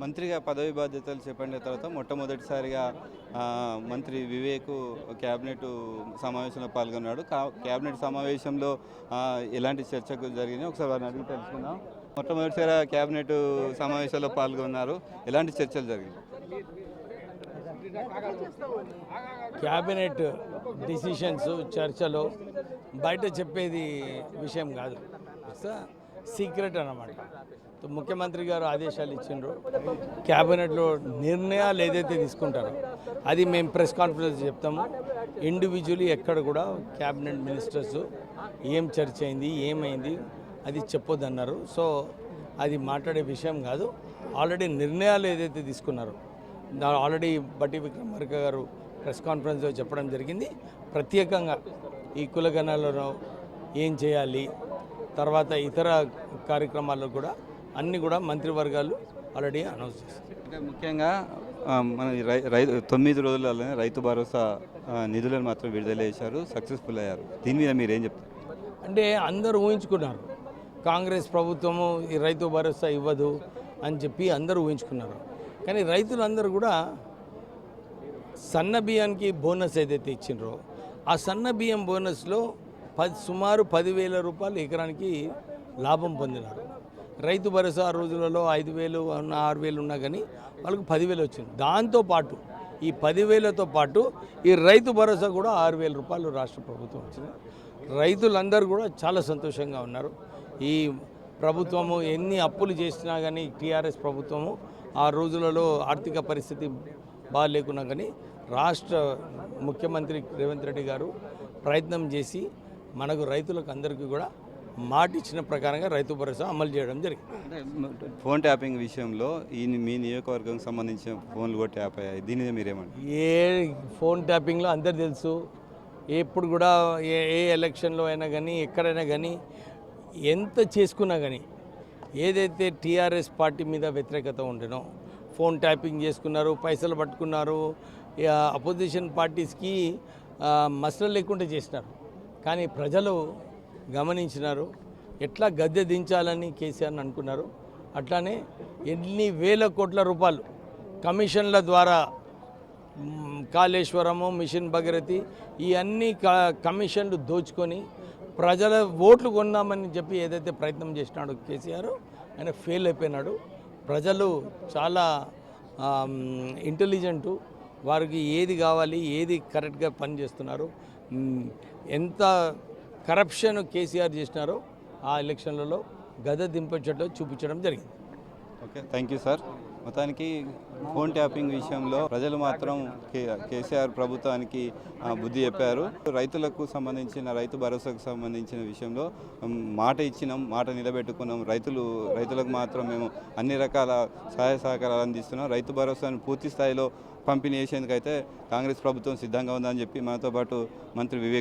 మంత్రిగా పదవి బాధ్యతలు చేపట్టిన తర్వాత మొట్టమొదటిసారిగా మంత్రి వివేక్ క్యాబినెట్ సమావేశంలో పాల్గొన్నాడు. కా- క్యాబినెట్ సమావేశంలో ఎలాంటి చర్చకు జరిగింది ఒకసారి వారిని అడిగి తెలుసుకుందాం. మొట్టమొదటిసారి క్యాబినెట్ సమావేశంలో పాల్గొన్నారు. ఎలాంటి చర్చలు జరిగింది క్యాబినెట్ డిసిషన్స్ చర్చలు బయట చెప్పేది విషయం కాదు. సీక్రెట్ అన్నమాట. ముఖ్యమంత్రి గారు ఆదేశాలు ఇచ్చిండ్రు. క్యాబినెట్లో నిర్ణయాలు ఏదైతే తీసుకుంటారో అది మేము ప్రెస్ కాన్ఫరెన్స్ చెప్తాము. ఇండివిజువలీ ఎక్కడ కూడా క్యాబినెట్ మినిస్టర్స్ ఏం చర్చ అయింది ఏమైంది అది చెప్పొద్దన్నారు. సో అది మాట్లాడే విషయం కాదు. ఆల్రెడీ నిర్ణయాలు ఏదైతే తీసుకున్నారో ఆల్రెడీ బట్టి విక్రమార్క గారు ప్రెస్ కాన్ఫరెన్స్లో చెప్పడం జరిగింది. ప్రత్యేకంగా ఈ కులగణాలలో ఏం చేయాలి తర్వాత ఇతర కార్యక్రమాల్లో కూడా అన్నీ కూడా మంత్రివర్గాలు ఆల్రెడీ అనౌన్స్ చేస్తారు అంటే ముఖ్యంగా మన రై రైతు తొమ్మిది రోజులలోనే రైతు భరోసా నిధులను మాత్రం విడుదల చేశారు సక్సెస్ఫుల్ అయ్యారు. దీని మీద మీరు ఏం చెప్తారు? అంటే అందరూ ఊహించుకున్నారు కాంగ్రెస్ ప్రభుత్వము ఈ రైతు భరోసా ఇవ్వదు అని చెప్పి అందరూ ఊహించుకున్నారు. కానీ రైతులందరూ కూడా సన్న బియ్యానికి బోనస్ ఏదైతే ఇచ్చిండ్రో ఆ సన్న బియ్యం బోనస్లో పది సుమారు పదివేల రూపాయలు ఎకరానికి లాభం పొందినారు. రైతు భరోసా రోజులలో ఐదు వేలు ఉన్న ఆరు వేలు ఉన్నా కానీ వాళ్ళకి పదివేలు వచ్చింది. దాంతోపాటు ఈ పదివేలతో పాటు ఈ రైతు భరోసా కూడా ఆరు వేల రూపాయలు రాష్ట్ర ప్రభుత్వం వచ్చింది. రైతులందరూ కూడా చాలా సంతోషంగా ఉన్నారు. ఈ ప్రభుత్వము ఎన్ని అప్పులు చేసినా కానీ టీఆర్ఎస్ ప్రభుత్వము ఆ రోజులలో ఆర్థిక పరిస్థితి బాగాలేకున్నా కానీ రాష్ట్ర ముఖ్యమంత్రి రేవంత్ రెడ్డి గారు ప్రయత్నం చేసి మనకు రైతులకు అందరికీ కూడా మాట ఇచ్చిన ప్రకారంగా రైతు భరోసా అమలు చేయడం జరిగింది. ఫోన్ ట్యాపింగ్ విషయంలో ఈ మీ నియోజకవర్గం సంబంధించిన ఫోన్లు కూడా ట్యాప్ అయ్యాయి. దీని మీద మీరేమంటారు? ఏ ఫోన్ ట్యాపింగ్లో అందరు తెలుసు. ఎప్పుడు కూడా ఏ ఏ ఎలక్షన్లో అయినా కానీ ఎక్కడైనా కానీ ఎంత చేసుకున్నా కానీ ఏదైతే టీఆర్ఎస్ పార్టీ మీద వ్యతిరేకత ఉండేనో ఫోన్ ట్యాపింగ్ చేసుకున్నారు పైసలు పట్టుకున్నారు అపోజిషన్ పార్టీస్కి మసలు లేకుండా చేసినారు. కానీ ప్రజలు గమనించినారు. ఎట్లా గద్దె దించాలని కేసీఆర్ అనుకున్నారు. అట్లానే ఎన్ని వేల కోట్ల రూపాయలు కమిషన్ల ద్వారా కాళేశ్వరము మిషన్ భగీరథి ఈ అన్ని క- కమిషన్లు దోచుకొని ప్రజల ఓట్లు కొందామని చెప్పి ఏదైతే ప్రయత్నం చేసినాడో కేసీఆర్ ఆయన ఫెయిల్ అయిపోయినాడు. ప్రజలు చాలా ఇంటెలిజెంటు వారికి ఏది కావాలి ఏది కరెక్ట్గా పనిచేస్తున్నారు ఎంత కరప్షన్ కేసీఆర్ చేసినారో ఆ ఎలక్షన్లలో గద దింపచ్చట్లో చూపించడం జరిగింది. Thank you sir. మొత్తానికి ఫోన్ ట్యాపింగ్ విషయంలో ప్రజలు మాత్రం కే కేసీఆర్ ప్రభుత్వానికి బుద్ధి చెప్పారు. రైతులకు సంబంధించిన రైతు భరోసాకు సంబంధించిన విషయంలో మాట ఇచ్చినాం మాట నిలబెట్టుకున్నాం. రైతులు రైతులకు మాత్రం మేము అన్ని రకాల సహాయ సహకారాలు అందిస్తున్నాం. రైతు భరోసాను పూర్తి స్థాయిలో పంపిణీ చేసేందుకైతే కాంగ్రెస్ ప్రభుత్వం సిద్ధంగా ఉందని చెప్పి మనతో పాటు మంత్రి వివేక్